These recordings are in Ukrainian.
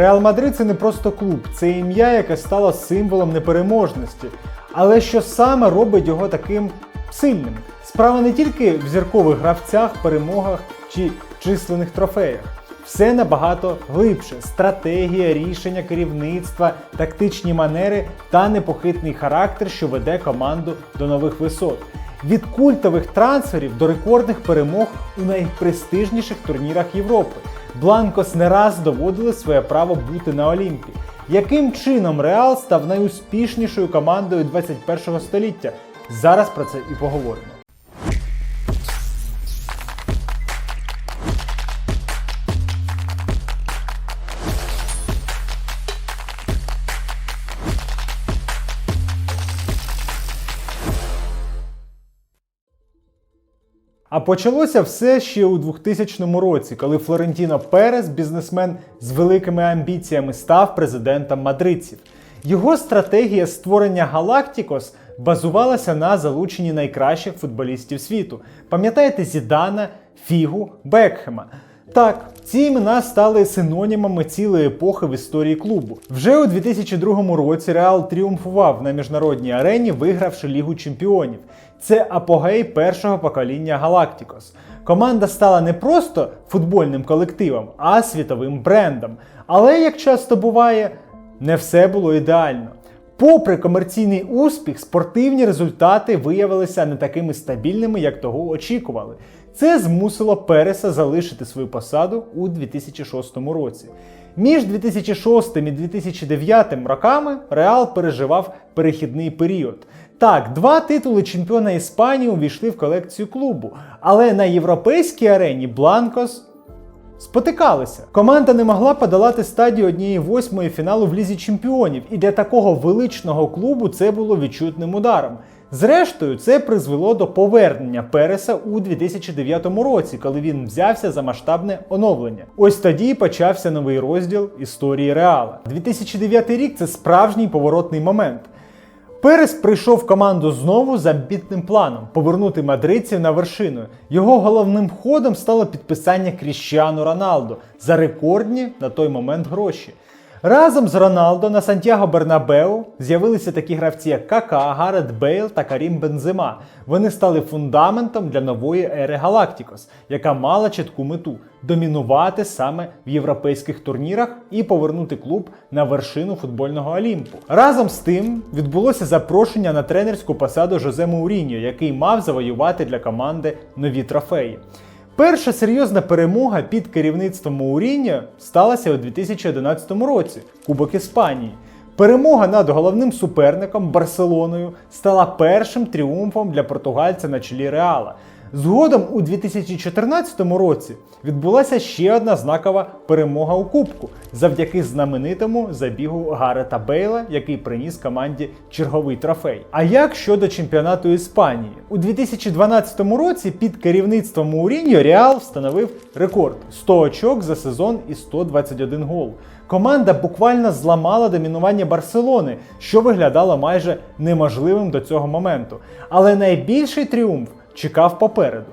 Реал Мадрид це не просто клуб, це ім'я, яке стало символом непереможності. Але що саме робить його таким сильним? Справа не тільки в зіркових гравцях, перемогах чи численних трофеях. Все набагато глибше: стратегія, рішення керівництва, тактичні манери та непохитний характер, що веде команду до нових висот. Від культових трансферів до рекордних перемог у найпрестижніших турнірах Європи. Бланкос не раз доводили своє право бути на Олімпі. Яким чином Реал став найуспішнішою командою 21 століття? Зараз про це і поговоримо. А почалося все ще у 2000 році, коли Флорентіно Перес, бізнесмен з великими амбіціями, став президентом мадридців. Його стратегія створення Галактикос базувалася на залученні найкращих футболістів світу. Пам'ятаєте Зідана, Фігу, Бекхема? Так, ці імена стали синонімами цілої епохи в історії клубу. Вже у 2002 році Реал тріумфував на міжнародній арені, вигравши Лігу чемпіонів. Це апогей першого покоління Галактикос. Команда стала не просто футбольним колективом, а світовим брендом. Але, як часто буває, не все було ідеально. Попри комерційний успіх, спортивні результати виявилися не такими стабільними, як того очікували. Це змусило Переса залишити свою посаду у 2006 році. Між 2006 і 2009 роками Реал переживав перехідний період. Так, два титули чемпіона Іспанії увійшли в колекцію клубу, але на європейській арені Бланкос спотикалися. Команда не могла подолати стадію однієї восьмої фіналу в лізі чемпіонів, і для такого величного клубу це було відчутним ударом. Зрештою, це призвело до повернення Переса у 2009 році, коли він взявся за масштабне оновлення. Ось тоді почався новий розділ історії Реала. 2009 рік це справжній поворотний момент. Перес прийшов в команду знову з амбітним планом повернути мадридців на вершину. Його головним ходом стало підписання Кріщану Роналдо за рекордні на той момент гроші. Разом з Роналдо на Сантьяго Бернабеу з'явилися такі гравці, як Кака, Гарет Бейл та Карім Бензема. Вони стали фундаментом для нової ери Галактикос, яка мала чітку мету домінувати саме в європейських турнірах і повернути клуб на вершину футбольного Олімпу. Разом з тим відбулося запрошення на тренерську посаду Жозе Мауріньо, який мав завоювати для команди нові трофеї. Перша серйозна перемога під керівництвом Мауріньо сталася у 2011 році Кубок Іспанії. Перемога над головним суперником Барселоною стала першим тріумфом для португальця на чолі Реала. Згодом у 2014 році відбулася ще одна знакова перемога у Кубку завдяки знаменитому забігу Гарета Бейла, який приніс команді черговий трофей. А як щодо чемпіонату Іспанії? У 2012 році під керівництвом Мауріньо Реал встановив рекорд 100 очок за сезон і 121 гол. Команда буквально зламала домінування Барселони, що виглядало майже неможливим до цього моменту. Але найбільший тріумф чекав попереду.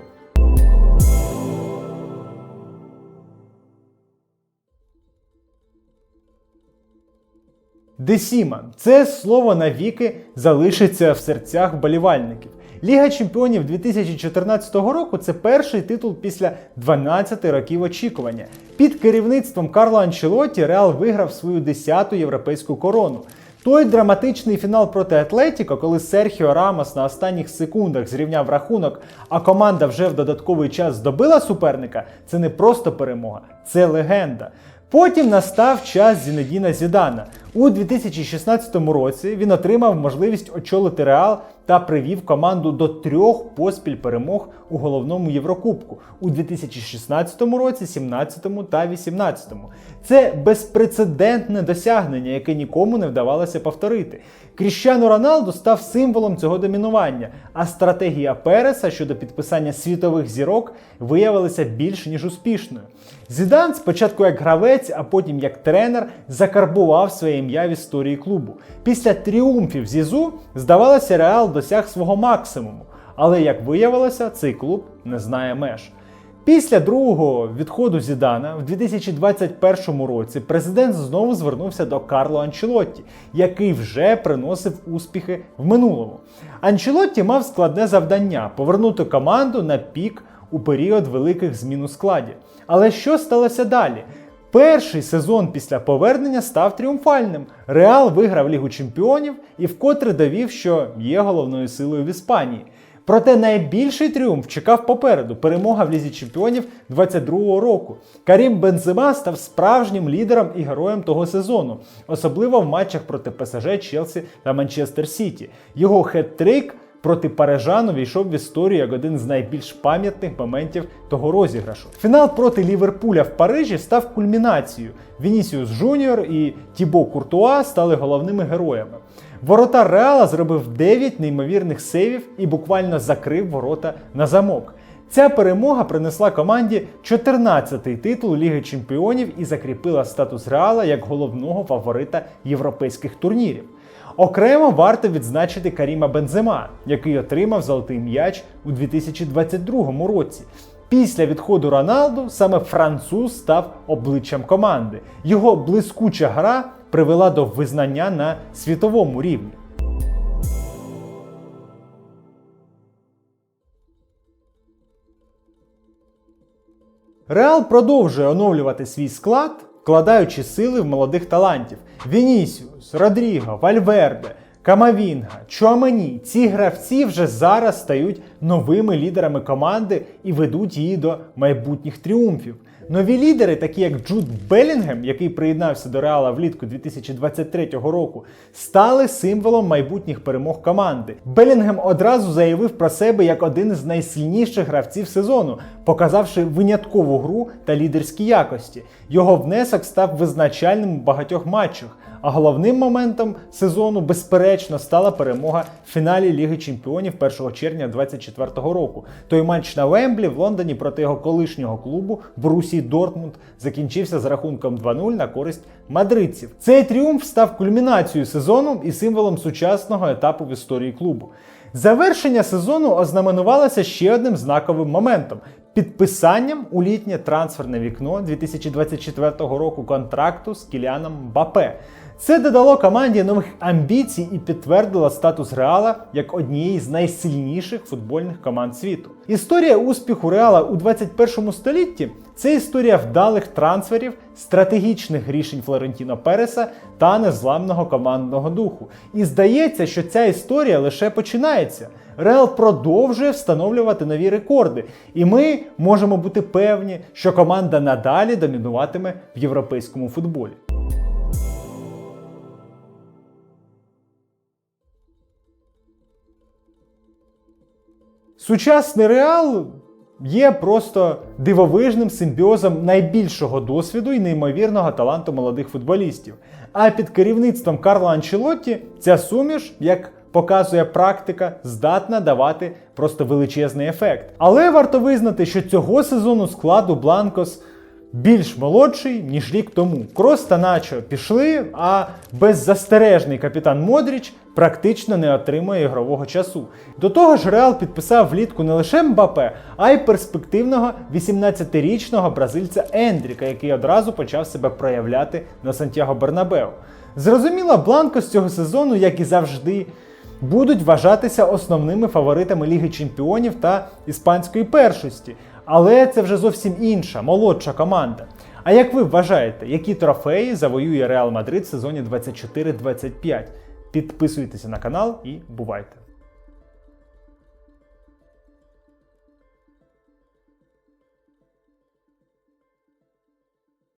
Десіма це слово навіки залишиться в серцях вболівальників. Ліга чемпіонів 2014 року це перший титул після 12 років очікування. Під керівництвом Карло Анчелотті Реал виграв свою 10-ту європейську корону. Той драматичний фінал проти Атлетіко, коли Серхіо Рамос на останніх секундах зрівняв рахунок, а команда вже в додатковий час здобила суперника, це не просто перемога, це легенда. Потім настав час Зінедіна Зідана. У 2016 році він отримав можливість очолити Реал та привів команду до трьох поспіль перемог у головному Єврокубку у 2016 році, 17 та 18. Це безпрецедентне досягнення, яке нікому не вдавалося повторити. Кріщану Роналду став символом цього домінування, а стратегія Переса щодо підписання світових зірок виявилася більш ніж успішною. Зідан спочатку як гравець, а потім як тренер закарбував своє ім'я в історії клубу. Після тріумфів Зізу, здавалося, Реал досяг свого максимуму. Але як виявилося, цей клуб не знає меж. Після другого відходу Зідана в 2021 році президент знову звернувся до Карло Анчелотті, який вже приносив успіхи в минулому. Анчелотті мав складне завдання повернути команду на пік у період великих змін у складі. Але що сталося далі? Перший сезон після повернення став тріумфальним. Реал виграв Лігу Чемпіонів і вкотре довів, що є головною силою в Іспанії. Проте найбільший тріумф чекав попереду перемога в Лізі Чемпіонів 22-го року. Карім Бензема став справжнім лідером і героєм того сезону, особливо в матчах проти ПСЖ, Челсі та Манчестер Сіті. Його хет-трик проти парижан увійшов в історію як один з найбільш пам'ятних моментів того розіграшу. Фінал проти Ліверпуля в Парижі став кульмінацією. Вінісіус Жуніор і Тібо Куртуа стали головними героями. Воротар Реала зробив 9 неймовірних сейвів і буквально закрив ворота на замок. Ця перемога принесла команді 14-й титул Ліги Чемпіонів і закріпила статус Реала як головного фаворита європейських турнірів. Окремо варто відзначити Каріма Бензема, який отримав золотий м'яч у 2022 році. Після відходу Роналду саме француз став обличчям команди. Його блискуча гра привела до визнання на світовому рівні. Реал продовжує оновлювати свій склад, вкладаючи сили в молодих талантів: Вінісіус, Родріго, Вальверде, Камавінга, Чуамені. Ці гравці вже зараз стають новими лідерами команди і ведуть її до майбутніх тріумфів. Нові лідери, такі як Джуд Белінгем, який приєднався до Реала влітку 2023 року, стали символом майбутніх перемог команди. Белінгем одразу заявив про себе як один з найсильніших гравців сезону, показавши виняткову гру та лідерські якості. Його внесок став визначальним у багатьох матчах. А головним моментом сезону, безперечно, стала перемога в фіналі Ліги Чемпіонів 1 червня 2024 року. Той матч на Вемблі в Лондоні проти його колишнього клубу Борусі Дортмунд закінчився з рахунком 2-0 на користь мадридців. Цей тріумф став кульмінацією сезону і символом сучасного етапу в історії клубу. Завершення сезону ознаменувалося ще одним знаковим моментом. Підписанням у літнє трансферне вікно 2024 року контракту з Кіліаном Бапе. Це додало команді нових амбіцій і підтвердило статус Реала як однієї з найсильніших футбольних команд світу. Історія успіху Реала у 21 столітті це історія вдалих трансферів, стратегічних рішень Флорентіно Переса та незламного командного духу. І здається, що ця історія лише починається. Реал продовжує встановлювати нові рекорди, і ми можемо бути певні, що команда надалі домінуватиме в європейському футболі. Сучасний реал є просто дивовижним симбіозом найбільшого досвіду і неймовірного таланту молодих футболістів. А під керівництвом Карла Анчелотті ця суміш, як показує практика, здатна давати просто величезний ефект. Але варто визнати, що цього сезону складу Бланкос більш молодший, ніж рік тому. Крос та Начо пішли, а беззастережний капітан Модріч практично не отримує ігрового часу. До того ж, Реал підписав влітку не лише Мбапе, а й перспективного 18-річного бразильця Ендріка, який одразу почав себе проявляти на Сантьяго Бернабеу. Зрозуміло, Бланко з цього сезону, як і завжди, будуть вважатися основними фаворитами Ліги Чемпіонів та іспанської першості. Але це вже зовсім інша, молодша команда. А як ви вважаєте, які трофеї завоює Реал Мадрид в сезоні 24-25? Підписуйтеся на канал і бувайте!